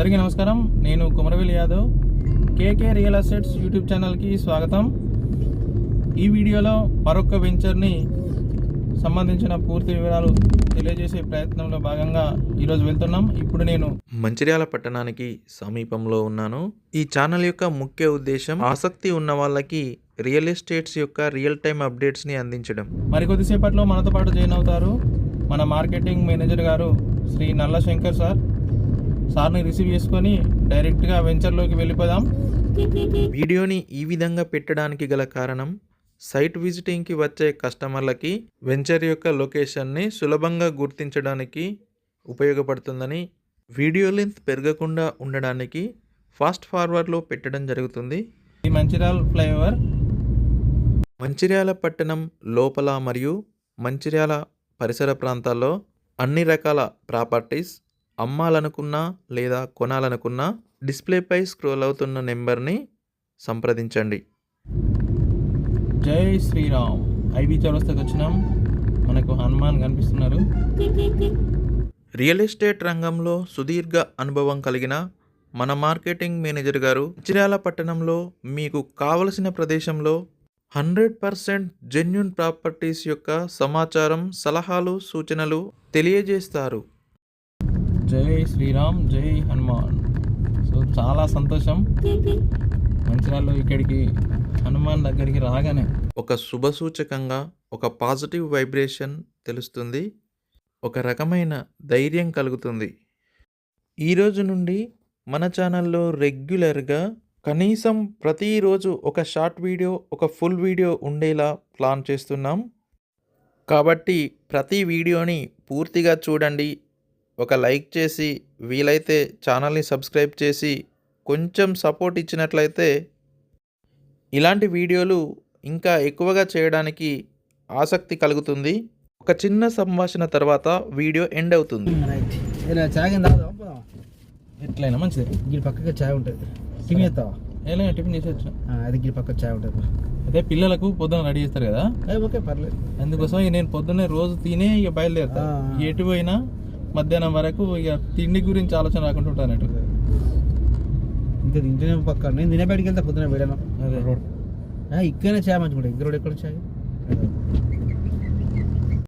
అందరికీ నమస్కారం. నేను Kumaraveli Yadav. KK real estates YouTube ఛానల్కి స్వాగతం. ఈ వీడియోలో మరొక వెంచర్ని సంబంధించిన పూర్తి వివరాలు తెలియజేసే ప్రయత్నంలో భాగంగా ఈరోజు వెళ్తున్నాం. ఇప్పుడు నేను మంచిర్యాల పట్టణానికి సమీపంలో ఉన్నాను. ఈ ఛానల్ యొక్క ముఖ్య ఉద్దేశం ఆసక్తి ఉన్న వాళ్ళకి రియల్ ఎస్టేట్స్ యొక్క రియల్ టైం అప్డేట్స్ని అందించడం. మరికొద్దిసేపట్లో మనతో పాటు జాయిన్ అవుతారు మన మార్కెటింగ్ మేనేజర్ గారు శ్రీ నల్ల శంకర్ సార్. సార్ని రిసీవ్ చేసుకొని డైరెక్ట్గా వెంచర్లోకి వెళ్ళిపోదాం. వీడియోని ఈ విధంగా పెట్టడానికి గల కారణం సైట్ విజిటింగ్కి వచ్చే కస్టమర్లకి వెంచర్ యొక్క లొకేషన్ని సులభంగా గుర్తించడానికి ఉపయోగపడుతుందని వీడియో లెంత్ పెరగకుండా ఉండడానికి ఫాస్ట్ ఫార్వర్డ్లో పెట్టడం జరుగుతుంది. ఈ మంచిర్యాల్ ఫ్లైఓవర్. మంచిర్యాల పట్టణం లోపల మరియు మంచిర్యాల పరిసర ప్రాంతాల్లో అన్ని రకాల ప్రాపర్టీస్ అమ్మాలనుకున్నా లేదా కొనాలనుకున్నా డిస్ప్లేపై స్క్రోల్ అవుతున్న నెంబర్ని సంప్రదించండి. జై శ్రీరామ్. ఐబీ చౌరస్తాకి వచ్చినాం. మనకు హనుమాన్ కనిపిస్తున్నారు. రియల్ ఎస్టేట్ రంగంలో సుదీర్ఘ అనుభవం కలిగిన మన మార్కెటింగ్ మేనేజర్ గారు మంచిర్యాల పట్టణంలో మీకు కావలసిన ప్రదేశంలో హండ్రెడ్ పర్సెంట్ జెన్యున్ ప్రాపర్టీస్ యొక్క సమాచారం సలహాలు సూచనలు తెలియజేస్తారు. జై శ్రీరామ్ జై హనుమాన్. సో చాలా సంతోషం. మంచిర్యాలలో ఇక్కడికి హనుమాన్ దగ్గరికి రాగానే. ఒక శుభసూచకంగా ఒక పాజిటివ్ వైబ్రేషన్ తెలుస్తుంది. ఒక రకమైన ధైర్యం కలుగుతుంది. ఈరోజు నుండి మన ఛానల్లో రెగ్యులర్గా కనీసం ప్రతిరోజు ఒక షార్ట్ వీడియో ఒక ఫుల్ వీడియో ఉండేలా ప్లాన్ చేస్తున్నాం. కాబట్టి ప్రతి వీడియోని పూర్తిగా చూడండి. ఒక లైక్ చేసి వీలైతే ఛానల్ని సబ్స్క్రైబ్ చేసి కొంచెం సపోర్ట్ ఇచ్చినట్లయితే ఇలాంటి వీడియోలు ఇంకా ఎక్కువగా చేయడానికి ఆసక్తి కలుగుతుంది. ఒక చిన్న సంభాషణ తర్వాత వీడియో ఎండ్ అవుతుంది. ఎట్లయినా మంచిది. గిరి పక్కకి చాయ్ ఉంటుంది. టిఫిన్ చేస్తావా? ఎలా టిఫిన్ చేసి వచ్చిన. అది గిరి పక్క చాయ్ ఉంటుంది. అదే పిల్లలకు పొద్దున రెడీ చేస్తారు కదా? ఓకే పర్లేదు. అందుకోసం నేను పొద్దున్నే రోజు తినే ఇక బయలుదేరుతా. ఎటు పోయినా మధ్యాహ్నం వరకు ఇక తిండి గురించి ఆలోచన రాకుండా ఉంటాను అటు ఇంకా తింటూనే పక్క నేను తినే బయటికి వెళ్తే పొద్దున వెళ్ళాను అదే. రోడ్. ఇక్కడనే చాయ్ మంచిగా ఎక్కడ చాయ్